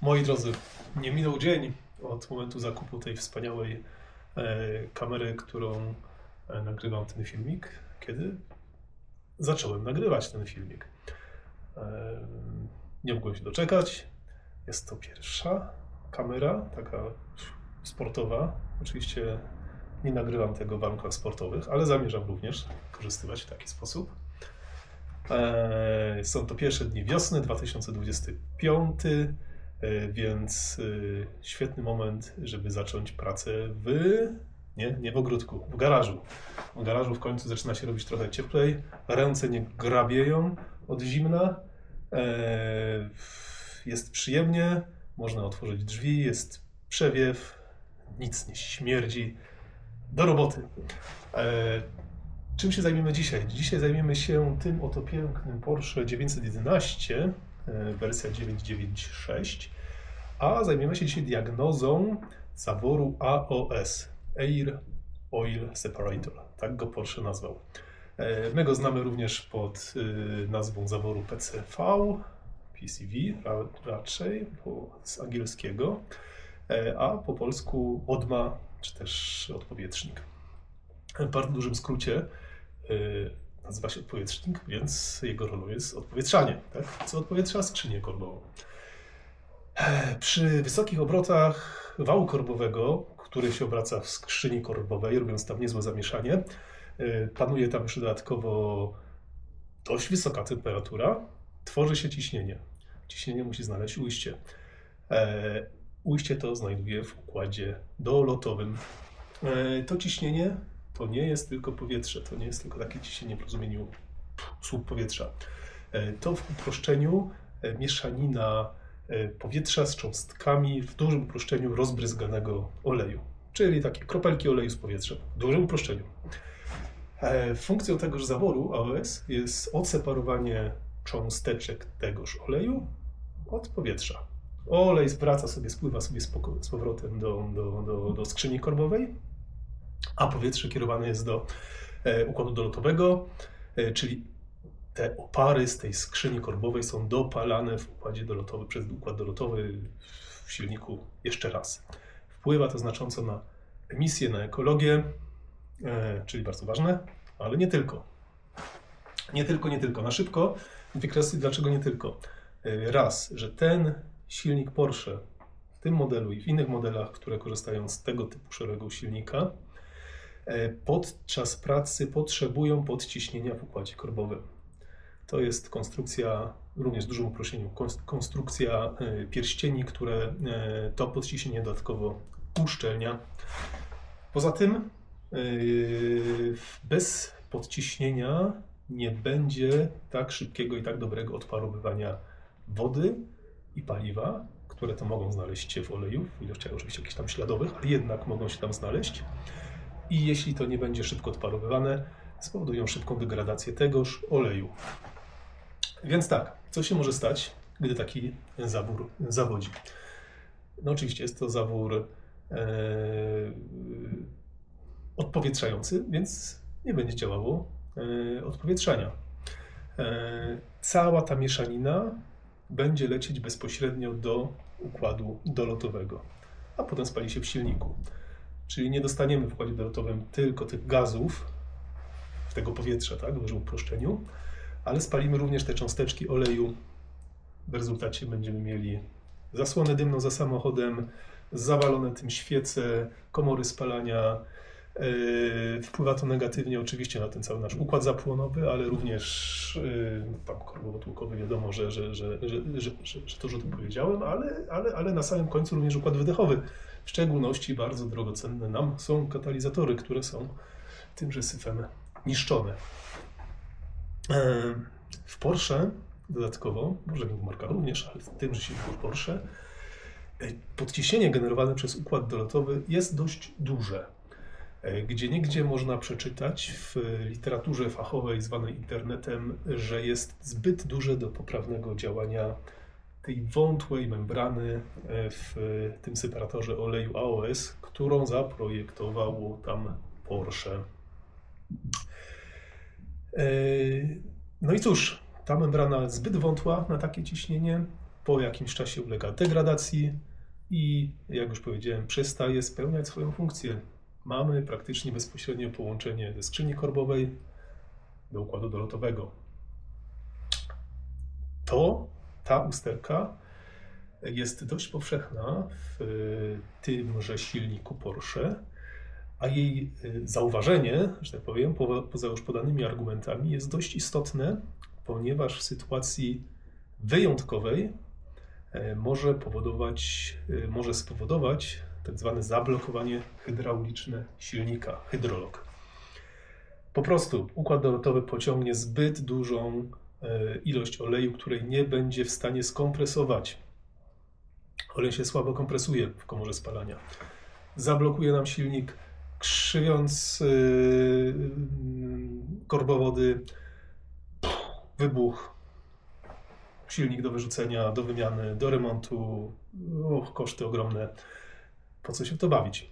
Moi drodzy, nie minął dzień od momentu zakupu tej wspaniałej e, kamery, którą e, nagrywam ten filmik, kiedy zacząłem nagrywać ten filmik. E, nie mogłem się doczekać. Jest to pierwsza kamera, taka sportowa. Oczywiście nie nagrywam tego w warunkach sportowych, ale zamierzam również korzystywać w taki sposób. Są to pierwsze dni wiosny 2025, e, więc e, świetny moment, żeby zacząć pracę w. Nie, nie w ogródku, w garażu. W garażu w końcu zaczyna się robić trochę cieplej, ręce nie grabieją od zimna. E, Jest przyjemnie, można otworzyć drzwi, jest przewiew, nic nie śmierdzi. Do roboty. E, Czym się zajmiemy dzisiaj? Dzisiaj zajmiemy się tym oto pięknym Porsche 911, e, wersja 996, a zajmiemy się dzisiaj diagnozą zaworu AOS, Air Oil Separator. Tak go Porsche nazwał. E, My go znamy również pod e, nazwą zaworu PCV, PCV ra- raczej z angielskiego, e, a po polsku odma czy też odpowietrznik. W bardzo dużym skrócie y, nazywa się odpowietrznik, więc jego rolą jest odpowietrzanie. Tak? Co odpowietrza? Skrzynię korbową. E, Przy wysokich obrotach wału korbowego, który się obraca w skrzyni korbowej, robiąc tam niezłe zamieszanie, y, panuje tam jeszcze dodatkowo dość wysoka temperatura, tworzy się ciśnienie. Ciśnienie musi znaleźć ujście. E, Ujście to znajduje w układzie dolotowym. E, To ciśnienie to nie jest tylko powietrze, to nie jest tylko takie ciśnienie w rozumieniu słup powietrza. E, To w uproszczeniu e, mieszanina e, powietrza z cząstkami w dużym uproszczeniu rozbryzganego oleju, czyli takie kropelki oleju z powietrzem, w dużym uproszczeniu. E, Funkcją tegoż zaworu AOS jest odseparowanie cząsteczek tegoż oleju od powietrza. Olej wraca sobie, spływa sobie z powrotem do, do, do, do skrzyni korbowej, a powietrze kierowane jest do e, układu dolotowego, e, czyli te opary z tej skrzyni korbowej są dopalane w układzie dolotowym przez układ dolotowy w silniku jeszcze raz. Wpływa to znacząco na emisję, na ekologię, e, czyli bardzo ważne, ale nie tylko. Nie tylko, nie tylko. Na szybko wykresuj, dlaczego nie tylko. E, Raz, że ten silnik Porsche w tym modelu i w innych modelach, które korzystają z tego typu szeregu silnika, e, podczas pracy potrzebują podciśnienia w układzie korbowym. To jest konstrukcja, również w dużym uproszczeniu, kons- konstrukcja e, pierścieni, które e, to podciśnienie dodatkowo uszczelnia. Poza tym e, bez podciśnienia nie będzie tak szybkiego i tak dobrego odparowywania wody i paliwa, które to mogą znaleźć się w oleju, w ilościach oczywiście jakichś tam śladowych, ale jednak mogą się tam znaleźć. I jeśli to nie będzie szybko odparowywane, spowodują szybką degradację tegoż oleju. Więc tak, co się może stać, gdy taki zawór zawodzi? No oczywiście jest to zawór e, odpowietrzający, więc nie będzie działało e, odpowietrzania. E, cała ta mieszanina będzie lecieć bezpośrednio do układu dolotowego, a potem spali się w silniku. Czyli nie dostaniemy w układzie dolotowym tylko tych gazów, tego powietrza, tak, w uproszczeniu, ale spalimy również te cząsteczki oleju. W rezultacie będziemy mieli zasłonę dymną za samochodem, zawalone tym świece, komory spalania. Yy, Wpływa to negatywnie oczywiście na ten cały nasz układ zapłonowy, ale również yy, tam korbowo-tłukowy wiadomo, że, że, że, że, że, że, że to, że to powiedziałem, ale, ale, ale na samym końcu również układ wydechowy. W szczególności bardzo drogocenne nam są katalizatory, które są tymże syfem niszczone. Yy, W Porsche dodatkowo, może marka również, ale w tymże silniku Porsche, yy, podciśnienie generowane przez układ dolotowy jest dość duże. E, Gdzie niegdzie można przeczytać w literaturze fachowej zwanej internetem, że jest zbyt duże do poprawnego działania tej wątłej membrany e, w tym separatorze oleju AOS, którą zaprojektowało tam Porsche. E, No i cóż, ta membrana zbyt wątła na takie ciśnienie po jakimś czasie ulega degradacji i, jak już powiedziałem, przestaje spełniać swoją funkcję. Mamy praktycznie bezpośrednie połączenie ze skrzyni korbowej do układu dolotowego. To, ta usterka jest dość powszechna w tymże silniku Porsche, a jej y, zauważenie, że tak powiem, po- poza już podanymi argumentami, jest dość istotne, ponieważ w sytuacji wyjątkowej e, może powodować, e, może spowodować tak zwane zablokowanie hydrauliczne silnika, hydrolog. Po prostu układ dolotowy pociągnie zbyt dużą e, ilość oleju, której nie będzie w stanie skompresować. Olej się słabo kompresuje w komorze spalania. Zablokuje nam silnik, krzywiąc yy, korbowody, wybuch, silnik do wyrzucenia, do wymiany, do remontu, och, koszty ogromne. Po co się w to bawić?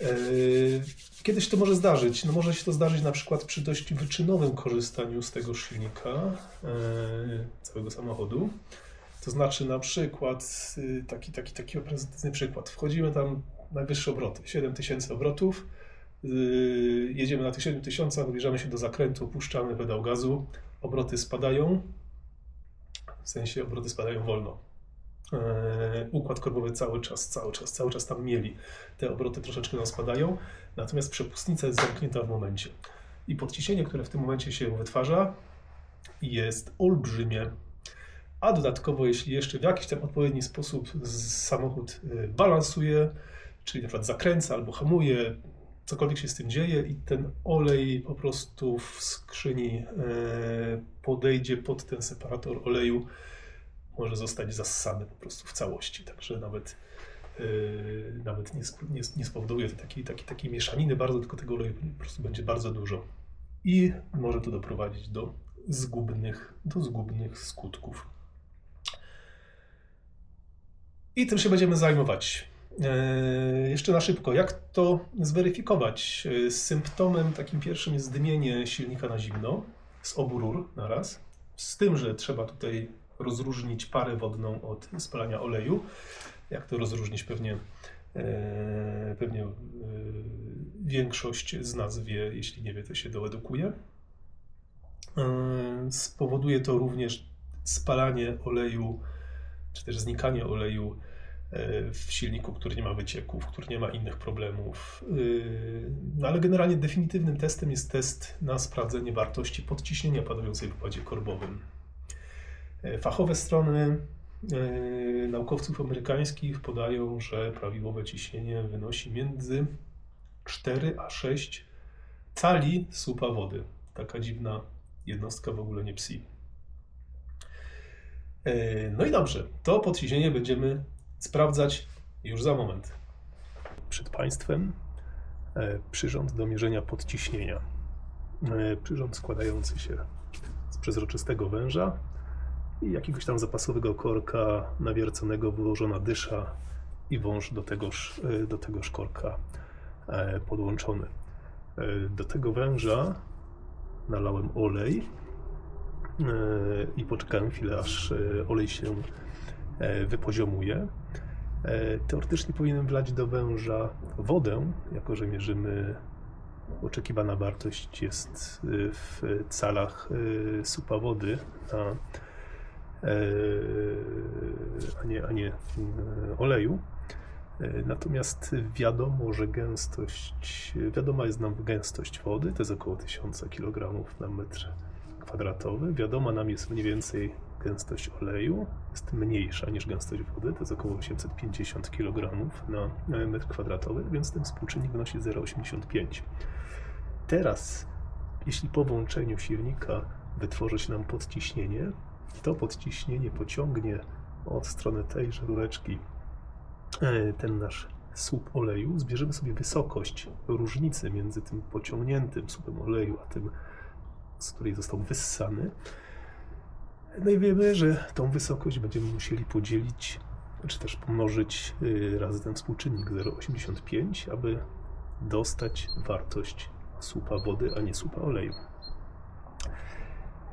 Yy, Kiedyś to może zdarzyć. No może się to zdarzyć na przykład przy dość wyczynowym korzystaniu z tego silnika yy, całego samochodu. To znaczy na przykład yy, taki, taki, taki reprezentatywny przykład. Wchodzimy tam najwyższe obroty, 7000 obrotów. Yy, Jedziemy na tych 7000, zbliżamy się do zakrętu, puszczamy pedał gazu, obroty spadają, w sensie obroty spadają wolno. E, Układ korbowy cały czas, cały czas, cały czas tam mieli. Te obroty troszeczkę nam spadają, natomiast przepustnica jest zamknięta w momencie. I podciśnienie, które w tym momencie się wytwarza, jest olbrzymie. A dodatkowo, jeśli jeszcze w jakiś tam odpowiedni sposób samochód y, balansuje, czyli na przykład zakręca albo hamuje, cokolwiek się z tym dzieje i ten olej po prostu w skrzyni e, podejdzie pod ten separator oleju, może zostać zassany po prostu w całości. Także nawet, e, nawet nie, nie, nie spowoduje to takiej, takiej, takiej mieszaniny bardzo, tylko tego oleju po prostu będzie bardzo dużo. I może to doprowadzić do zgubnych, do zgubnych skutków. I tym się będziemy zajmować. E, Jeszcze na szybko, jak to zweryfikować? E, Symptomem takim pierwszym jest zdymienie silnika na zimno z obu rur naraz. Z tym, że trzeba tutaj rozróżnić parę wodną od spalania oleju. Jak to rozróżnić? Pewnie, e, pewnie większość z nas wie, jeśli nie wie, to się doedukuje. Spowoduje to również spalanie oleju, czy też znikanie oleju w silniku, który nie ma wycieków, który nie ma innych problemów. Yy, No ale generalnie definitywnym testem jest test na sprawdzenie wartości podciśnienia panującej w układzie korbowym. E, Fachowe strony e, naukowców amerykańskich podają, że prawidłowe ciśnienie wynosi między 4 a 6 cali supa wody. Taka dziwna jednostka w ogóle nie psi. E, No i dobrze, to podciśnienie będziemy sprawdzać już za moment. Przed Państwem e, przyrząd do mierzenia podciśnienia. E, Przyrząd składający się z przezroczystego węża i jakiegoś tam zapasowego korka nawierconego, wyłożona dysza i wąż do tegoż, e, do tegoż korka podłączony. Do tego węża nalałem olej i poczekałem chwilę, aż olej się wypoziomuje. E, Teoretycznie powinienem wlać do węża wodę, jako że mierzymy oczekiwana wartość jest y, w calach supa wody, a, e, a nie, a nie oleju. E, Natomiast wiadomo, że gęstość, wiadoma jest nam gęstość wody, to jest około 1000 kg na metr kwadratowy. Wiadoma nam jest mniej więcej gęstość oleju, jest mniejsza niż gęstość wody, to jest około 850 kg na metr kwadratowy, więc ten współczynnik wynosi 0,85. Teraz, jeśli po włączeniu silnika wytworzy się nam podciśnienie, to podciśnienie pociągnie od strony tejże rureczki e, ten nasz słup oleju, zbierzemy sobie wysokość różnicy między tym pociągniętym słupem oleju, a tym, z której został wyssany. No i wiemy, że tą wysokość będziemy musieli podzielić, czy też pomnożyć y, razy ten współczynnik 0,85, aby dostać wartość słupa wody, a nie słupa oleju.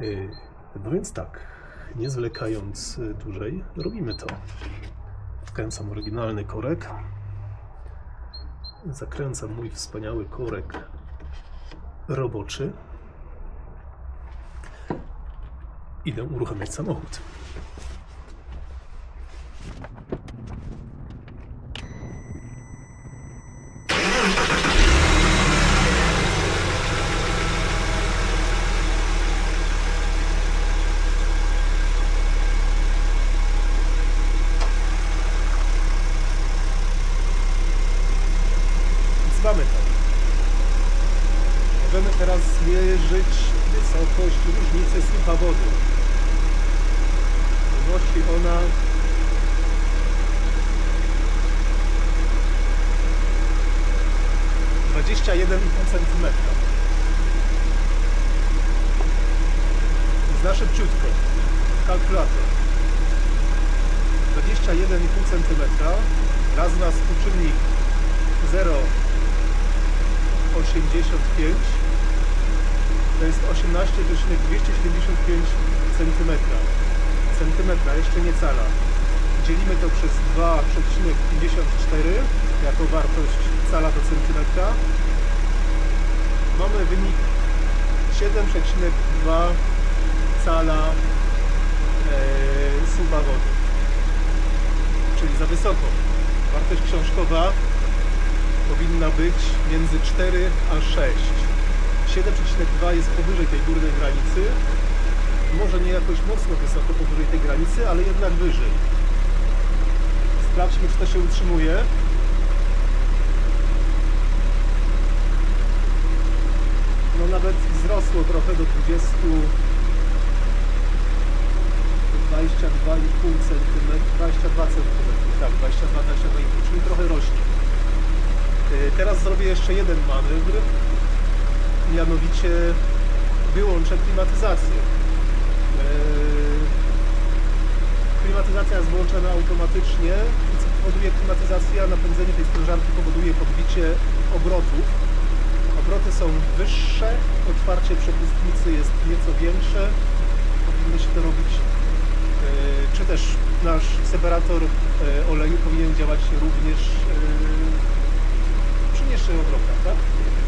Y, No więc tak, nie zwlekając y, dłużej, robimy to. Wkręcam oryginalny korek. Zakręcam mój wspaniały korek roboczy. Idę uruchamiać samochód. Więc mamy to. Możemy teraz zmierzyć wysokość różnicy słupa wody. Wynosi ona dwadzieścia jeden i pół centymetra. Zna szybciutko. Kalkulator. 21,5 cm raz na współczynnik 0,85 to jest 18,275 cm. Centymetra, jeszcze nie cala. Dzielimy to przez 2,54 jako wartość cala do centymetra. Mamy wynik 7,2 cala e, wody. Czyli za wysoko. Wartość książkowa powinna być między 4 a 6. 7,2 jest powyżej tej górnej granicy. Może nie jakoś mocno wysoko powyżej tej granicy, ale jednak wyżej. Sprawdźmy, czy to się utrzymuje. No nawet wzrosło trochę do 20 22,5 cm, 22 cm, tak, 22, 22,5, czyli trochę rośnie. Yy, Teraz zrobię jeszcze jeden manewr, mianowicie wyłączę klimatyzację. Yy, Klimatyzacja jest włączona automatycznie i co powoduje klimatyzacja, napędzenie tej sprężarki powoduje podbicie obrotów. Obroty są wyższe, otwarcie przepustnicy jest nieco większe. Powinno się to robić Czy też nasz separator yy, oleju powinien działać również yy, przy niższych obrotach, tak?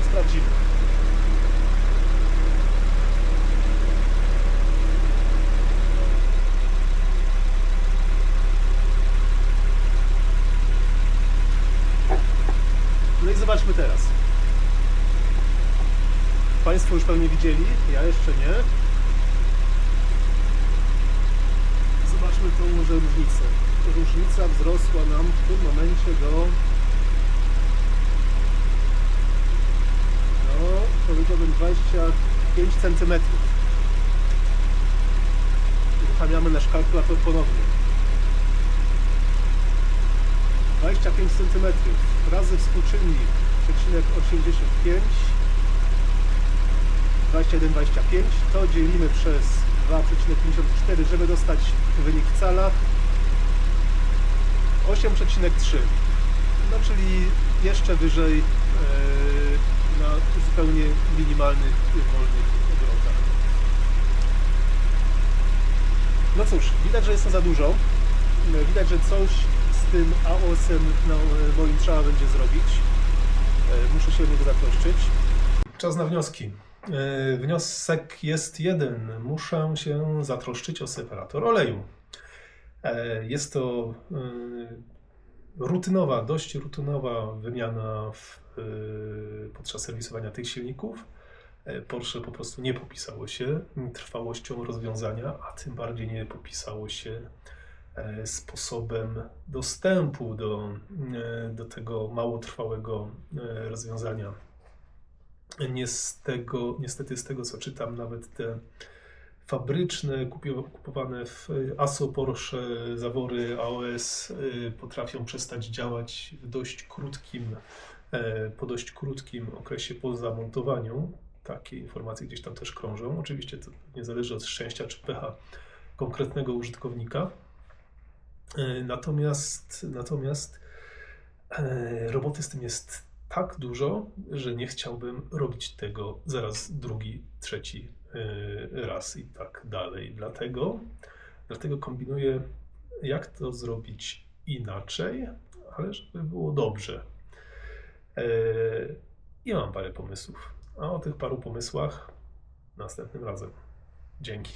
Sprawdzimy. No i zobaczmy teraz. Państwo już pewnie widzieli, ja jeszcze nie. Może różnicę. Różnica wzrosła nam w tym momencie do no, powiedziałbym 25 cm. Uruchamiamy nasz kalkulator ponownie. 25 cm razy współczynnik przecinek 85 21,25 to dzielimy przez 2,54, żeby dostać wynik w calach 8,3 no czyli jeszcze wyżej e, na zupełnie minimalnych, wolnych obrotach. No cóż, widać, że jest to za dużo. Widać, że coś z tym AOS-em no, e, moim trzeba będzie zrobić. E, Muszę się o niego zatroszczyć. Czas na wnioski. E, Wniosek jest jeden. Muszę się zatroszczyć o separator oleju. E, Jest to e, rutynowa, dość rutynowa wymiana w, podczas serwisowania tych silników. Porsche po prostu nie popisało się trwałością rozwiązania, a tym bardziej nie popisało się sposobem dostępu do, do tego mało trwałego rozwiązania. Nie z tego, niestety z tego co czytam, nawet te fabryczne, kupowane w ASO Porsche zawory AOS y, potrafią przestać działać w dość krótkim, e, po dość krótkim okresie po zamontowaniu. Takie informacje gdzieś tam też krążą. Oczywiście to nie zależy od szczęścia czy pecha konkretnego użytkownika. E, Natomiast, natomiast e, roboty z tym jest tak dużo, że nie chciałbym robić tego zaraz drugi, trzeci y, raz i tak dalej. Dlatego Dlatego kombinuję, jak to zrobić inaczej, ale żeby było dobrze. E, I mam parę pomysłów. A o tych paru pomysłach następnym razem. Dzięki.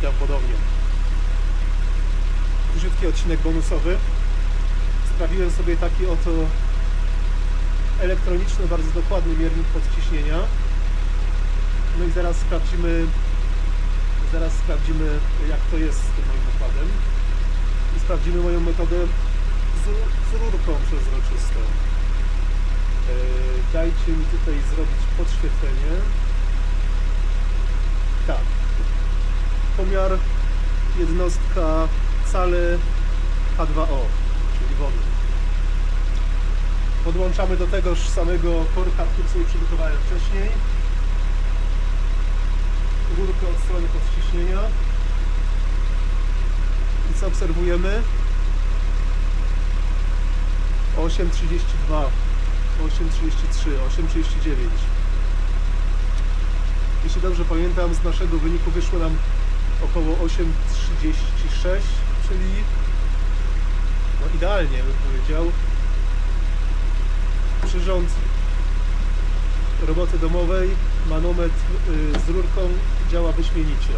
Witam ponownie. Króciutki odcinek bonusowy. Sprawiłem sobie taki oto elektroniczny, bardzo dokładny miernik podciśnienia. No i zaraz sprawdzimy, zaraz sprawdzimy jak to jest z tym moim układem. I sprawdzimy moją metodę z, z rurką przezroczystą. E, Dajcie mi tutaj zrobić podświetlenie. Tak, pomiar jednostka cale H2O, czyli wody. Podłączamy do tegoż samego korka, który sobie przygotowałem wcześniej. Rurkę od strony podciśnienia. I co obserwujemy? 8,32, 8,33, 8,39. Jeśli dobrze pamiętam, z naszego wyniku wyszło nam około 8,36, czyli no idealnie bym powiedział. Przyrząd roboty domowej, manometr y, z rurką działa wyśmienicie.